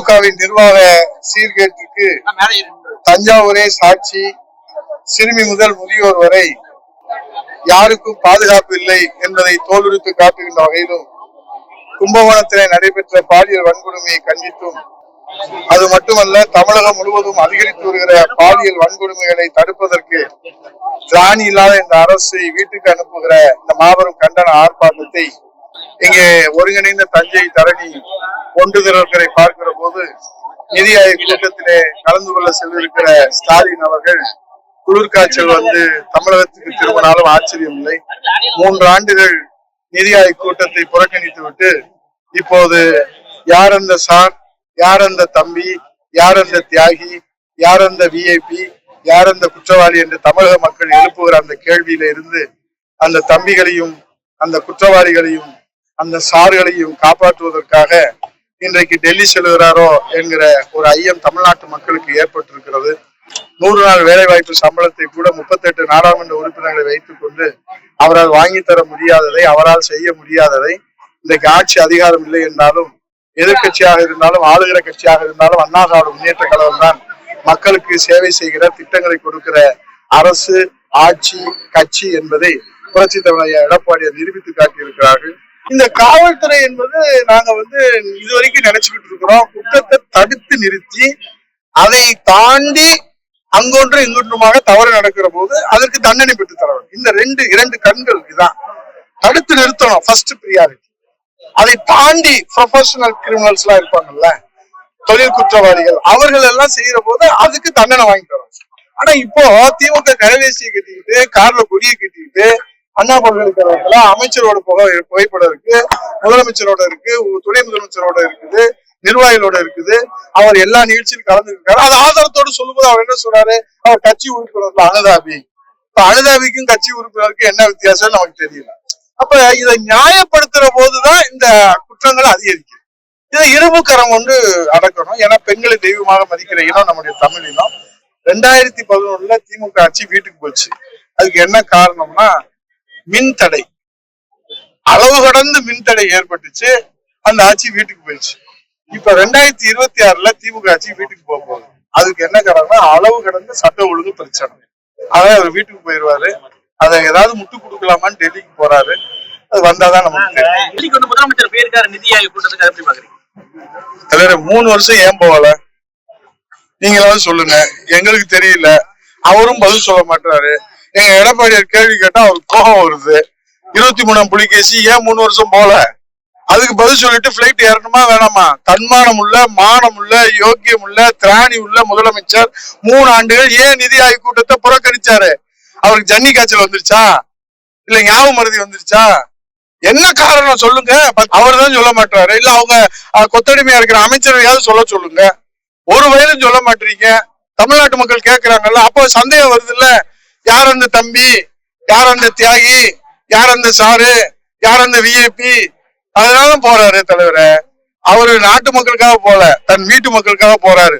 திமுகவின் நிர்வாக சீர்கேட்டிற்கு தஞ்சாவூரே சாட்சி சிறுமி முதல் முதியோர் வரை யாருக்கும் பாதுகாப்பு இல்லை என்பதை தோலுரித்து காட்டுகின்ற வகையிலும் கும்பகோணத்திலே நடைபெற்ற பாலியல் வன்கொடுமையை கண்டித்தும் அது மட்டுமல்ல தமிழகம் முழுவதும் அதிகரித்து வருகிற பாலியல் வன்கொடுமைகளை தடுப்பதற்கு திராணி இல்லாத இந்த அரசை வீட்டுக்கு அனுப்புகிற இந்த மாபெரும் கண்டன ஆர்ப்பாட்டத்தை இங்கே ஒருங்கிணைந்த தஞ்சை தரணி ஒன்று திரள்களை பார்க்கிற போது நிதி ஆயோக் கூட்டத்திலே கலந்து கொள்ள சென்றிருக்கிற ஸ்டாலின் அவர்கள் குளிர்காய்ச்சல் வந்து தமிழகத்துக்கு திரும்பினாலும் ஆச்சரியம் இல்லை. மூன்று ஆண்டுகள் நிதி ஆயோக் கூட்டத்தை புறக்கணித்து விட்டு இப்போது யார் அந்த சார் யார் அந்த தம்பி யார் அந்த தியாகி யார் அந்த விஐபி யார் அந்த குற்றவாளி என்று தமிழக மக்கள் எழுப்புகிற அந்த கேள்வியில இருந்து அந்த தம்பிகளையும் அந்த குற்றவாளிகளையும் அந்த சார்களையும் காப்பாற்றுவதற்காக இன்றைக்கு டெல்லி செல்கிறாரோ என்கிற ஒரு ஐயம் தமிழ்நாட்டு மக்களுக்கு ஏற்பட்டிருக்கிறது. நூறு நாள் வேலைவாய்ப்பு சம்பளத்தை கூட முப்பத்தெட்டு நாடாளுமன்ற உறுப்பினர்களை வைத்துக் கொண்டு அவரால் வாங்கி தர முடியாததை அவரால் செய்ய முடியாததை இன்றைக்கு ஆட்சி அதிகாரம் இல்லை என்றாலும் எதிர்கட்சியாக இருந்தாலும் ஆளுகிற கட்சியாக இருந்தாலும் அண்ணா திராவிட முன்னேற்ற கழகம் தான் மக்களுக்கு சேவை செய்கிற திட்டங்களை கொடுக்கிற அரசு ஆட்சி கட்சி என்பதை புரட்சி தலைவர் எடப்பாடியார் நிரூபித்து காட்டியிருக்கிறார்கள். இந்த காவல்துறை என்பது நாங்க வந்து இதுவரைக்கும் நினைச்சுக்கிட்டு இருக்கிறோம். குற்றத்தை தடுத்து நிறுத்தி அதை தாண்டி அங்கொன்று இங்கொன்றுமாக தவறு நடக்கிற போது அதற்கு தண்டனை பெற்று தர வேண்டும் இந்த ரெண்டு இரண்டு கண்கள் இதான் தடுத்து நிறுத்தணும் ஃபர்ஸ்ட் ப்ரியாரிட்டி அதை தாண்டி ப்ரொஃபஷனல் கிரிமினல்ஸ் எல்லாம் இருப்பாங்கல்ல தொழில் குற்றவாளிகள் அவர்கள் எல்லாம் செய்யற போது அதுக்கு தண்டனை வாங்கி தரோம் ஆனா இப்போ திமுக கரவேசியை கட்டிக்கிட்டு கார்ல கொடியை கட்டிக்கிட்டு அண்ணா பல்கலைக்கழகத்துல அமைச்சரோட புகை புகைப்படம் இருக்கு. முதலமைச்சரோட இருக்கு. துணை முதலமைச்சரோட இருக்குது. நிர்வாகிகளோட இருக்குது. அவர் எல்லா நிகழ்ச்சியிலும் கலந்துருக்காரு. அது ஆதாரத்தோடு சொல்லும்போது அவர் என்ன சொல்றாரு? அவர் கட்சி உறுப்பினர்ல அனுதாபி. இப்ப அனுதாபிக்கும் கட்சி உறுப்பினருக்கும் என்ன வித்தியாசம் நமக்கு தெரியல. அப்ப இதை நியாயப்படுத்துற போதுதான் இந்த குற்றங்கள் அதிகரிக்கும். இதை இரும்பு கரம் கொண்டு அடக்கணும். ஏன்னா பெண்களை தெய்வமாக மதிக்கிற இனம் நம்முடைய தமிழ் இனம். ரெண்டாயிரத்தி பதினொன்னுல திமுக ஆட்சி வீட்டுக்கு போச்சு. அதுக்கு என்ன காரணம்னா மின் தடை அளவு கடந்து மின் தடை ஏற்பட்டுச்சு. அந்த ஆட்சி வீட்டுக்கு போயிடுச்சு. இப்ப ரெண்டாயிரத்தி இருபத்தி ஆறுல திமுக ஆட்சி வீட்டுக்கு போக போகுது. அதுக்கு என்ன காரணம்னா அளவு கடந்து சட்ட ஒழுங்கு பிரச்சனை. அதான் அவர் வீட்டுக்கு போயிடுவாரு அதை ஏதாவது முட்டு கொடுக்கலாமான்னு டெல்லிக்கு போறாரு. அது வந்தாதான் நமக்கு தெரியும். இன்னைக்கு வந்து முதலமைச்சர் போயிருக்காரு நிதி ஆயோக் கூட்டத்துக்கு எப்படி பாக்குறீங்க? மூணு வருஷம் ஏன் போகல? நீங்களாவது சொல்லுங்க. எங்களுக்கு தெரியல. அவரும் பதில் சொல்ல மாட்டாரு எங்க எடப்பாடியார் கேள்வி கேட்டா அவருக்கு கோபம் வருது. இருபத்தி மூணாம் புலிகேசி ஏன் மூணு வருஷம் போல? அதுக்கு பதில் சொல்லிட்டு பிளைட் ஏறணுமா வேணாமா? தன்மானம் உள்ள மானம் உள்ள யோக்கியம் உள்ள திராணி உள்ள முதலமைச்சர் மூணு ஆண்டுகள் ஏன் நிதி ஆய்வு கூட்டத்தை புறக்கணிச்சாரு? அவருக்கு ஜன்னி காய்ச்சல் வந்துருச்சா? இல்ல ஞாபகம் மருதி வந்துருச்சா? என்ன காரணம் சொல்லுங்க. அவர் தான் சொல்ல மாட்டாரு இல்ல அவங்க கொத்தடிமையா இருக்கிற அமைச்சரையாவது சொல்ல சொல்லுங்க. ஒரு வயலும் சொல்ல மாட்டீங்க. தமிழ்நாட்டு மக்கள் கேட்கிறாங்கல்ல அப்போ சந்தேகம் வருது இல்ல யார் அந்த தம்பி? யார் அந்த தியாகி? யார் அந்த சாரு யார் அந்த விஐபி அதனால போறாரு தலைவர. அவரு நாட்டு மக்களுக்காக போல தன் வீட்டு மக்களுக்காக போறாரு.